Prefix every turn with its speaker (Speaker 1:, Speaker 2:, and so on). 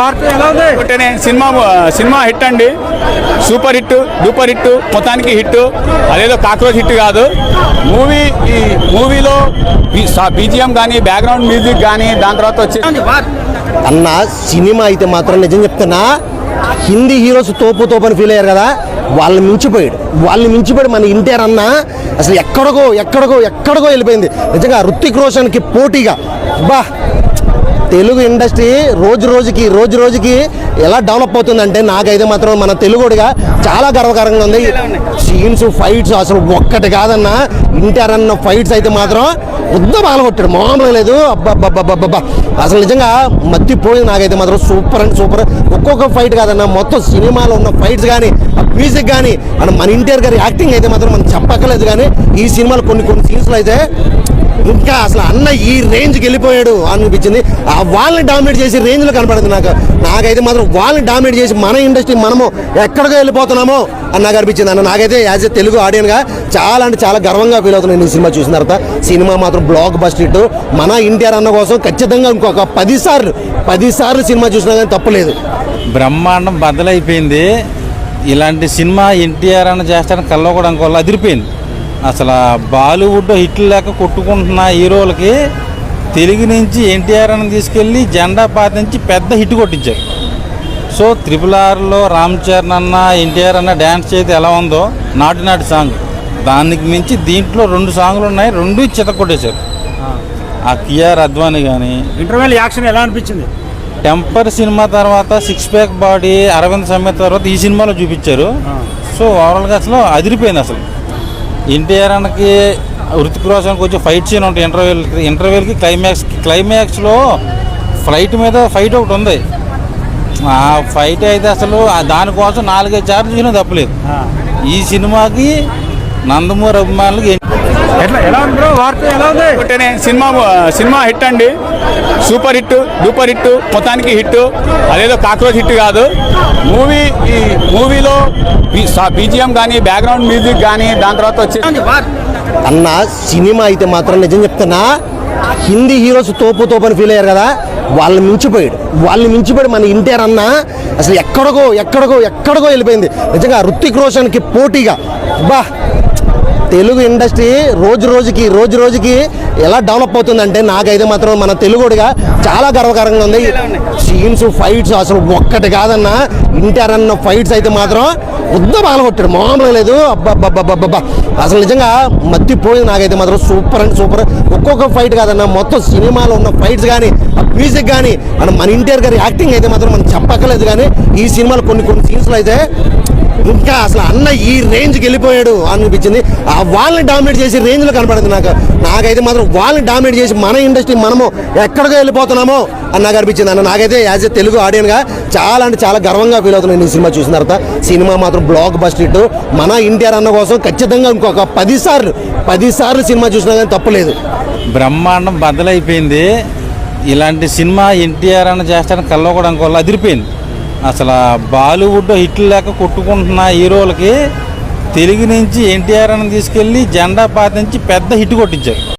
Speaker 1: ఒకటేనే cinema cinema hit అండి. Super hit duper hit మొత్తానికి hit. అదేదో కాక్రోచ్ హిట్ కాదు. మూవీ ఈ మూవీలో బీజిఎం కానీ బ్యాక్గ్రౌండ్ మ్యూజిక్ కానీ దాని తర్వాత వచ్చి
Speaker 2: అన్న సినిమా అయితే మాత్రం నిజం చెప్తున్నా. హిందీ హీరోస్ తోపు తోపు అని ఫీల్ అయ్యారు కదా వాళ్ళని మించిపోయాడు. వాళ్ళని మించిపోయాడు మన ఇంటర్ అన్న. అసలు ఎక్కడికో ఎక్కడికో ఎక్కడికో వెళ్ళిపోయింది. నిజంగా రుత్విక్ రోషన్కి పోటీగా. బా తెలుగు ఇండస్ట్రీ రోజు రోజుకి రోజు రోజుకి ఎలా డెవలప్ అవుతుందంటే నాకైతే మాత్రం మన తెలుగుడిగా చాలా గర్వకారంగా ఉంది. సీన్స్ ఫైట్స్ అసలు ఒక్కటి కాదన్న ఇంటర్ అన్న ఫైట్స్ అయితే మాత్రం ఉద్ద బాలగొట్టాడు. మామూలుగా లేదు. అబ్బబ్బబ్బబ్బబ్బా అసలు నిజంగా మత్తిపోయింది నాకైతే మాత్రం. సూపర్ అండ్ సూపర్ ఒక్కొక్క ఫైట్ కాదన్న మొత్తం సినిమాలో ఉన్న ఫైట్స్ కానీ మ్యూజిక్ కానీ అండ్ మన ఇంటర్ గారి యాక్టింగ్ అయితే మాత్రం మనం చెప్పక్కర్లేదు కానీ ఈ సినిమాలో కొన్ని కొన్ని సీన్స్లో అయితే ఇంకా అసలు అన్న ఈ రేంజ్కి వెళ్ళిపోయాడు అనిపించింది. ఆ వాళ్ళని డామినేట్ చేసి రేంజ్లో కనపడింది నాకు. నాకైతే మాత్రం వాళ్ళని డామినేట్ చేసి మన ఇండస్ట్రీ మనము ఎక్కడికో వెళ్ళిపోతున్నామో అని నాకు అనిపించింది అన్న. నాకైతే యాజ్ ఎ తెలుగు ఆడియన్గా చాలా అంటే చాలా గర్వంగా ఫీల్ అవుతున్నాను ఈ సినిమా చూసిన తర్వాత సినిమా మాత్రం బ్లాక్ బస్ట్ మన ఎన్టీఆర్ అన్న కోసం ఖచ్చితంగా ఇంకొక పదిసార్లు పదిసార్లు సినిమా చూసినా కానీ తప్పలేదు
Speaker 3: బ్రహ్మాండం బద్దలైపోయింది. ఇలాంటి సినిమా ఎన్టీఆర్ అన్న చేస్తాడని కల్లో కూడా అనుకోవాలి? అదిరిపోయింది. అసలు బాలీవుడ్ హిట్లు లేక కొట్టుకుంటున్న హీరోలకి తెలుగు నుంచి ఎన్టీఆర్ అని తీసుకెళ్ళి జెండా పాతించి పెద్ద హిట్ కొట్టించారు. సో త్రిపుల్ ఆర్లో రామ్ చరణ్ అన్న ఎన్టీఆర్ అన్న డ్యాన్స్ చేతి ఎలా ఉందో నాటి నాటి సాంగ్. దానికి మించి దీంట్లో రెండు సాంగ్లు ఉన్నాయి రెండు చిత కొట్టేశారు. ఆ. కియార్ అద్వాని కానీ
Speaker 4: ఇంటర్వెల్ యాక్షన్ ఎలా అనిపించింది?
Speaker 3: టెంపర్ సినిమా తర్వాత six pack body Aravind Sametha తర్వాత ఈ సినిమాలో చూపించారు. సో ఓవరాల్గా అసలు అదిరిపోయింది అసలు. ఎన్టీఆర్ అన్నకి హృతిక్ రోషన్కి వచ్చి ఫైట్ సీన్ ఉంటాయి ఇంటర్వ్యూల్ ఇంటర్వ్యూలకి క్లైమాక్స్ క్లైమాక్స్లో ఫ్లైట్ మీద ఫైట్ ఒకటి ఉంది. ఆ ఫైట్ అయితే అసలు దానికోసం నాలుగైదు చూసినా తప్పలేదు. ఈ సినిమాకి నందమూరి అభిమానులకి
Speaker 4: ఎట్లా ఎలా ఉంది బ్రో? వార్త ఎలా ఉంది?
Speaker 1: ఒకటేనే సినిమా సినిమా హిట్ అండి. సూపర్ హిట్ డూపర్ హిట్ మొత్తానికి హిట్. అదేదో కాక్రోచ్ హిట్ కాదు. మూవీ ఈ మూవీలో బీజిఎం కానీ బ్యాక్గ్రౌండ్ మ్యూజిక్ కానీ దాని తర్వాత వచ్చి
Speaker 2: అన్న సినిమా అయితే మాత్రం నిజం చెప్తున్నా. హిందీ హీరోస్ తోపు తోపు అని ఫీల్ అయ్యారు కదా వాళ్ళని మించిపోయాడు. వాళ్ళని మించిపోయాడు మన ఇంటర్ అన్న. అసలు ఎక్కడికో ఎక్కడికో ఎక్కడికో వెళ్ళిపోయింది. నిజంగా రుత్విక్ రోషన్కి పోటీగా. బా తెలుగు ఇండస్ట్రీ రోజు రోజుకి రోజు రోజుకి ఎలా డెవలప్ అవుతుందంటే నాకైతే మాత్రం మన తెలుగుడిగా చాలా గర్వకారంగా ఉంది. సీన్స్ ఫైట్స్ అసలు ఒక్కటి కాదన్న ఇంటర్ అన్న ఫైట్స్ అయితే మాత్రం ఉద్ద బాలగొట్టాడు మామూలుగా లేదు. అబ్బబ్బబ్బబ్బబ్బా. అసలు నిజంగా మత్తిపోయింది నాకైతే మాత్రం. సూపర్ అండ్ సూపర్ ఒక్కొక్క ఫైట్ కాదన్న మొత్తం సినిమాలో ఉన్న ఫైట్స్ కానీ మ్యూజిక్ కానీ మన మన ఇంటర్ గారి యాక్టింగ్ అయితే మాత్రం మనం చెప్పక్కర్లేదు కానీ ఈ సినిమాలో కొన్ని కొన్ని సీన్స్లో అయితే ఇంకా అసలు అన్న ఈ రేంజ్కి వెళ్ళిపోయాడు అనిపించింది. ఆ వాళ్ళని డామినేట్ చేసి రేంజ్లో కనపడింది నాకు. నాకైతే మాత్రం వాళ్ళని డామినేట్ చేసి మన ఇండస్ట్రీ మనము ఎక్కడికో వెళ్ళిపోతున్నామో అని నాకు అనిపించింది అన్న. నాకైతే యాజ్ ఎ తెలుగు ఆడియన్గా చాలా అంటే చాలా గర్వంగా ఫీల్ అవుతున్నాను ఈ సినిమా చూసిన తర్వాత. సినిమా మాత్రం బ్లాక్ బస్ట్ మన ఎన్టీఆర్ అన్న కోసం ఖచ్చితంగా ఇంకొక పది సార్లు సినిమా చూసినా కానీ తప్పలేదు
Speaker 3: బ్రహ్మాండం బద్దలైపోయింది. ఇలాంటి సినిమా ఎన్టీఆర్ అని కల్లో కూడా అనుకోవాలి? అదిరిపోయింది. అసలు బాలీవుడ్ హిట్లు లేక కొట్టుకుంటున్న హీరోలకి తెలుగు నుంచి ఎన్టీఆర్ అని తీసుకెళ్ళి జెండా పాతించి పెద్ద హిట్ కొట్టించారు.